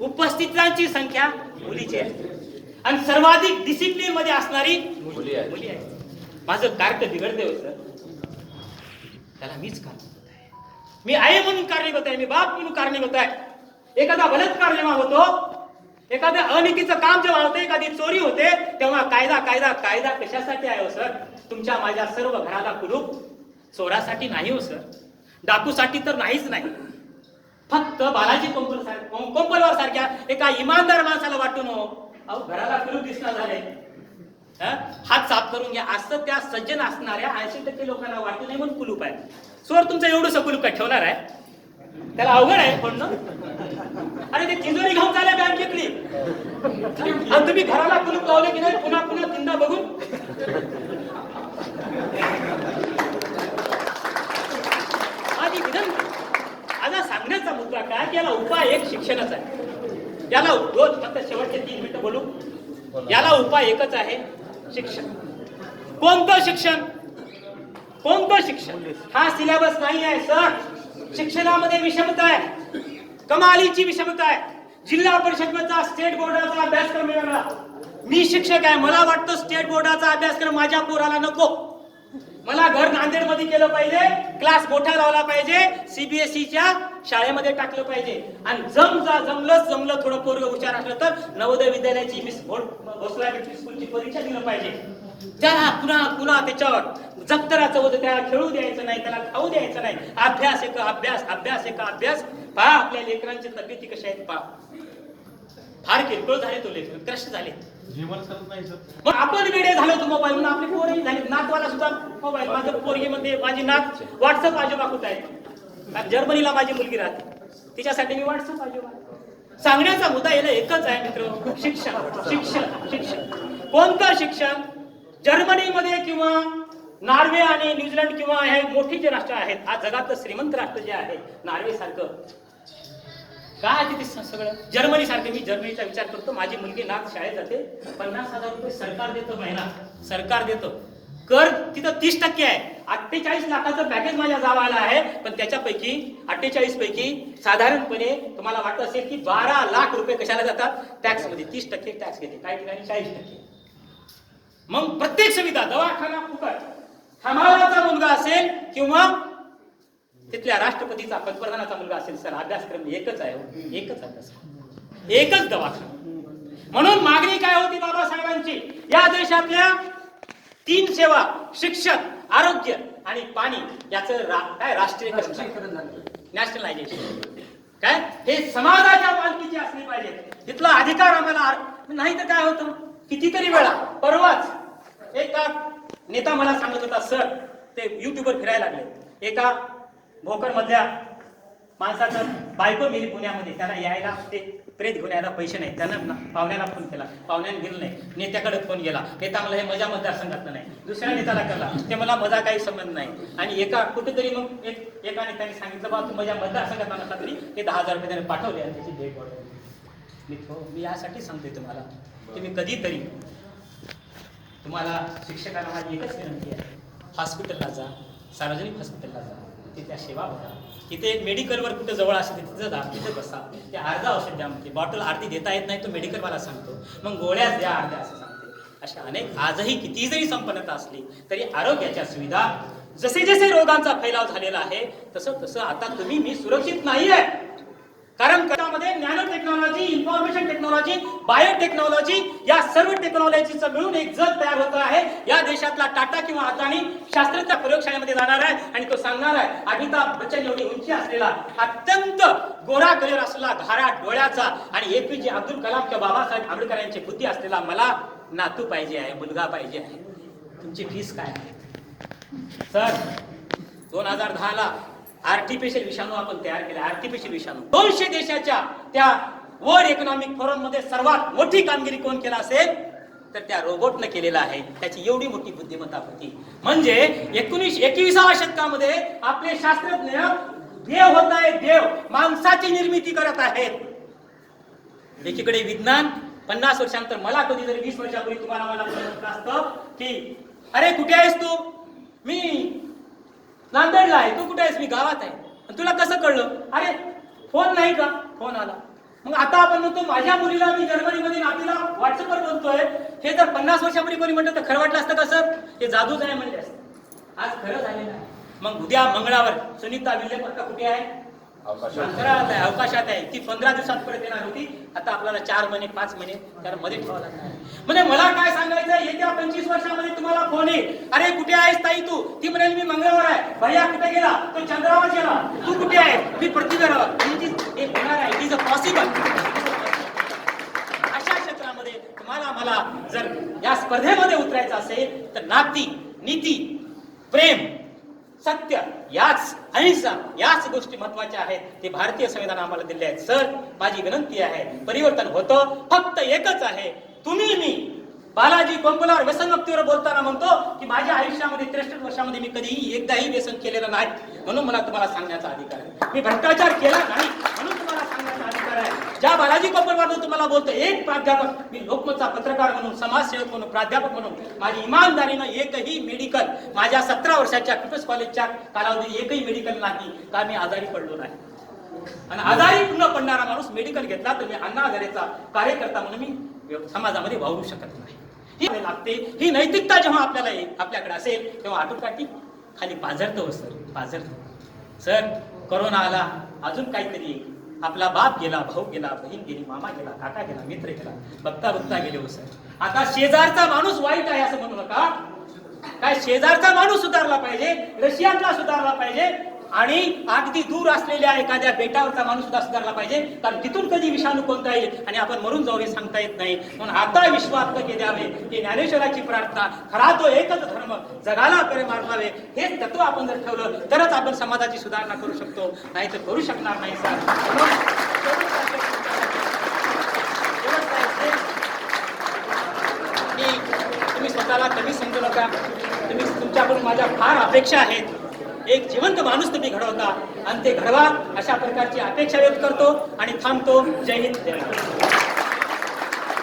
उपस्थितांची संख्या मुलीची आहे. आणि सर्वाधिक डिसिप्लिनमध्ये असणारी मुली आहे माझं कार्य बिघडते हो सर त्याला मीच कारणीभूत आहे मी आई म्हणून कारणीभूत आहे मी बाप म्हणून कारणीभूत आहे एखादा बलात्कार जेव्हा होतो एखाद्या अनितीचं काम जेव्हा होते एखादी चोरी होते तेव्हा कायदा कायदा कायदा कशासाठी आहे हो सर तुमच्या माझ्या सर्व घराला कुलूप. चोरासाठी नाही हो सर डाकूसाठी तर नाहीच नाही. फक्त बालाजी कोंपल सार- कोंपलवार सारख्या एका इमानदार माणसाला वाटू नो हो. अहो घराला फिरू दिसणार झाले. हात साफ करून घ्या. असं त्या सज्जन असणाऱ्या ऐंशी टक्के लोकांना वाटू नये म्हणून कुलूप आहे. सोर तुमचं एवढं कुलूप काय ठेवणार आहे? त्याला अवघड आहे पण अरे ते तिजोरी घेऊन चालले बँकेतली आणि तुम्ही घराला कुलूप लावले की नाही? पुन्हा पुन्हा तिंदा बघून आधी विनंती आता सांगण्याचा मुद्दा काय त्याला उपाय एक शिक्षणच आहे. याला रोज फक्त शेवटचे तीन मिनिटं बोलू. याला उपाय एकच आहे शिक्षण. कोणतं शिक्षण? कोणतं शिक्षण? हा सिलेबस नाही आहे सर. शिक्षणामध्ये विषमता आहे. कमालीची विषमता आहे. जिल्हा परिषदेचा स्टेट बोर्डाचा अभ्यासक्रम मिळाला मी शिक्षक आहे. मला वाटतं स्टेट बोर्डाचा अभ्यासक्रम माझ्या पोराला नको. मला घर नांदेडमध्ये केलं पाहिजे. क्लास मोठा लावला पाहिजे. सीबीएसईच्या शाळेमध्ये टाकलं पाहिजे. आणि जम जा जमलंच जमलं थोडं पोरग हुशार असलं तर नवोदय विद्यालयाची मिस मेट्रिक स्कूलची परीक्षा दिलं पाहिजे. त्याला पुन्हा पुन्हा त्याच्यावर. जगतराचं होतं त्याला खेळू द्यायचं नाही त्याला खाऊ द्यायचं नाही. अभ्यास एक अभ्यास अभ्यास एक अभ्यास. पहा आपल्या लेकरांची तब्येती कशा आहेत पहा. फार किरकोळ झाले तो लेकर कष्ट झाले. मग आपण वेडे झालो होतो मोबाईल म्हणून आपली पोरही झाली. नातवाला सुद्धा मोबाईल माझं पोरगी मध्ये माझी नात व्हॉट्सअप आजोबा कुठं आहे जर्मनीला माझी मुलगी राहते. तिच्यासाठी मी व्हॉट्सअप पाहिजे सांगण्याचा मुद्दा याला एकच आहे मित्र शिक्षण शिक्षण शिक्षण कोणतं शिक्षण जर्मनीमध्ये किंवा नॉर्वे आणि न्यूझीलंड किंवा हे मोठी जे राष्ट्र आहेत आज जगातलं श्रीमंत राष्ट्र जे आहे नॉर्वे सारखं. काय तिथे सगळं? जर्मनी सारखे. मी जर्मनीचा विचार करतो. माझी मुलगी नाग शाळेत जाते. पन्नास हजार रुपये सरकार देतं महिना सरकार देतं. कर तिथं तीस टक्के आहे. अठ्ठेचाळीस लाखाचं पॅकेज माझ्या जावाला आहे पण त्याच्यापैकी अठ्ठेचाळीस पैकी साधारणपणे तुम्हाला वाटत असेल की बारा लाख रुपये कशाला जातात? टॅक्समध्ये. तीस टक्के टॅक्स घेते. काही ठिकाणी चाळीस टक्के. मग प्रत्येक सुविधा दवाखाना फुकट. हमालाचा मुलगा असेल किंवा तिथल्या राष्ट्रपतीचा पंतप्रधानाचा मुलगा असेल सर अभ्यासक्रम एकच आहे हो. एकच अभ्यासक्रम. एकच दवाखाना. म्हणून मागणी काय होती बाबासाहेबांची? या देशातल्या तीन सेवा शिक्षण आरोग्य आणि पाणी याचं रा- काय राष्ट्रीय नॅशनलायझेशन काय? हे समाजाच्या मालकीची असली पाहिजे तिथला अधिकार आम्हाला नाही तर काय होतं? कितीतरी वेळा परवाच एका नेता मला सांगत होता सर ते युट्यूबवर फिरायला लागले. एका भोकर मधल्या माणसाचं बायको मेली पुण्यामध्ये त्याला यायला ते प्रेत घेऊन यायला पैसे नाही त्यांना पाहुण्याला फोन केला. पाहुण्याने गेलं नाही. नेत्याकडे फोन गेला. नेता मला हे मजा मतदारसंघातलं नाही. दुसऱ्या नेत्याला कळला. ते मला मजा काही संबंध नाही. आणि एका कुठेतरी मग एक एका नेत्याने सांगितलं बा तू मजा मतदारसंघात नसला तरी ते दहा हजार रुपये त्याने पाठवले आणि त्याची डेट मी मी यासाठी सांगतोय तुम्हाला. तुम्ही कधीतरी तुम्हाला शिक्षकांना माझी एकच विनंती आहे. हॉस्पिटलला जा. सार्वजनिक हॉस्पिटलला जा. तिथल्या सेवा बघा तिथे मेडिकलवर कुठं जवळ असेल तिथे तिथं जा तिथं बसा. ते अर्धा औषध द्या म्हणते. बॉटल अर्धी देता येत नाही तो मेडिकलवाला सांगतो. मग गोळ्याच द्या अर्ध्या असं सांगते. अशा अनेक आजही किती जरी संपन्नता असली तरी आरोग्याच्या सुविधा जसे जसे रोगांचा फैलाव झालेला आहे तसं तसं आता तुम्ही मी सुरक्षित नाही आहे कारण त्यामध्ये nano technology information technology biotechnology या सर्व टेक्नॉलॉजीचं मिळून एक जग तयार होत आहे. या देशातला टाटा किंवा अदानी शास्त्राच्या प्रयोगशाळेमध्ये जाणार आहे आणि तो सांगणार आहे अमिताभ बच्चन एवढी उंची असलेला अत्यंत गोरा कलर असलेला घारा डोळ्याचा आणि एपीजे अब्दुल कलाम किंवा बाबासाहेब आंबेडकर यांची बुद्धी असलेला मला नातू पाहिजे आहे मुलगा पाहिजे आहे. तुमची फीस काय आहे? सर दोन हजार दहा ला आर्टिफिशियल विषाणू आपण तयार केला. आर्टिफिशियल विषाणू. दोनशे देशाच्या त्या वर्ल्ड इकॉनॉमिक फोरममध्ये सर्वात मोठी कामगिरी कोण केला असेल? तर त्या रोबोटनं केलेला आहे. त्याची एवढी मोठी बुद्धिमत्ता होती. म्हणजे एकोणीस एकविसाव्या शतकामध्ये आपले शास्त्रज्ञ देव होत आहे देव. माणसाची निर्मिती करत आहेत. एकीकडे विज्ञान पन्नास वर्षांतर मला कधी जरी वीस वर्षापूर्वी तुम्हाला मला म्हणत असतं की अरे कुठे आहेस तू? मी नांदेडला आहे. तू कुठे आहेस? मी गावात आहे. तुला कसं कळलं? अरे फोन नाही का? फोन आला. मग आता आपण म्हणतो माझ्या मुलीला मी जर्मनीमध्ये नातीला व्हॉट्सअपवर बोलतोय. हे जर पन्नास वर्षापूर्वी कोणी म्हणलं तर खरं वाटलं असतं का सर? हे जादूच आहे म्हणले असते. आज खरं झालेलं आहे. मग उद्या मंगळावर सुनीता विल्यम आता कुठे आहे? अंतराळात आहे. अवकाशात आहे. ती पंधरा दिवसात परत येणार होती. आता आपल्याला चार महिने पाच महिने त्याला मध्ये ठेवावं लागणार. म्हणजे मला काय सांगायचं येत्या पंचवीस वर्षामध्ये तुम्हाला फोन येईल. अरे कुठे आहेस ताई तू? ती म्हणेल मी मंगळावर आहे. भैया कुठे गेला? तो चंद्रावर गेला. तू कुठे आहे मी पृथ्वीवर हे होणार आहे. इट इज अ पॉसिबल अशा क्षेत्रामध्ये तुम्हाला मला जर या स्पर्धेमध्ये उतरायचं असेल तर नाती नीती प्रेम सत्य याच अहिंसा याच गोष्टी महत्त्वाच्या आहेत. ते भारतीय संविधान आम्हाला दिले आहेत. सर माझी विनंती आहे परिवर्तन होतं. फक्त एकच आहे. तुम्ही मी बालाजी कोंबलावर व्यसनमुक्तीवर बोलताना म्हणतो की माझ्या आयुष्यामध्ये त्रेसष्ट वर्षामध्ये मी कधीही एकदाही व्यसन केलेलं नाही. म्हणून मला तुम्हाला सांगण्याचा अधिकार आहे. मी भ्रष्टाचार केला नाही म्हणून तुम्हाला सांगण्याचा अधिकार आहे. ज्या बालाजी कोंबलवार तुम्हाला बोलतो एक प्राध्यापक मी लोकमतचा पत्रकार म्हणून समाजसेवक म्हणून प्राध्यापक म्हणून माझी इमानदारीनं एकही मेडिकल माझ्या सतरा वर्षाच्या पीपल्स कॉलेजच्या कालावधीत एकही मेडिकल नाही का मी आजारी पडलो नाही? आणि आजारी पूर्ण पडणारा माणूस मेडिकल घेतला तर मी अण्णा हजारेचा कार्यकर्ता म्हणून मी समाजामध्ये वावरू शकत नाही. ही लागते ही नैतिकता जेव्हा आपल्याला आपल्याकडे असेल तेव्हा आटोकाठी खाली पाझरतो हो सर. पाझरतो. सर कोरोना आला अजून काहीतरी आपला बाप गेला भाऊ गेला बहीण गेली मामा गेला काका गेला मित्र गेला बघता बघता गेले हो सर. आता शेजारचा माणूस वाईट आहे असं म्हणू नका. काय शेजारचा माणूस सुधारला पाहिजे रशियातला सुधारला पाहिजे आणि अगदी दूर असलेल्या एखाद्या बेटावरचा माणूस सुद्धा सुधारला पाहिजे. कारण तिथून कधी विषाणू कोणता येईल आणि आपण मरून जाऊ हे सांगता येत नाही. म्हणून आता विश्वात्मके द्यावे ही ज्ञानेश्वराची प्रार्थना खरा तो एकच धर्म जगाला करे मारणावे तत्व आपण जर ठेवलं तरच आपण समाजाची सुधारणा करू शकतो. नाही तर करू शकणार नाही सर. की तुम्ही स्वतःला कमी समजू नका. तुम्ही तुमच्याकडून माझ्या फार अपेक्षा आहेत. एक जिवंत माणूस तुम्ही घडवता. आणि ते घडवा अशा प्रकारची अपेक्षा व्यक्त करतो आणि थांबतो. जय हिंद जय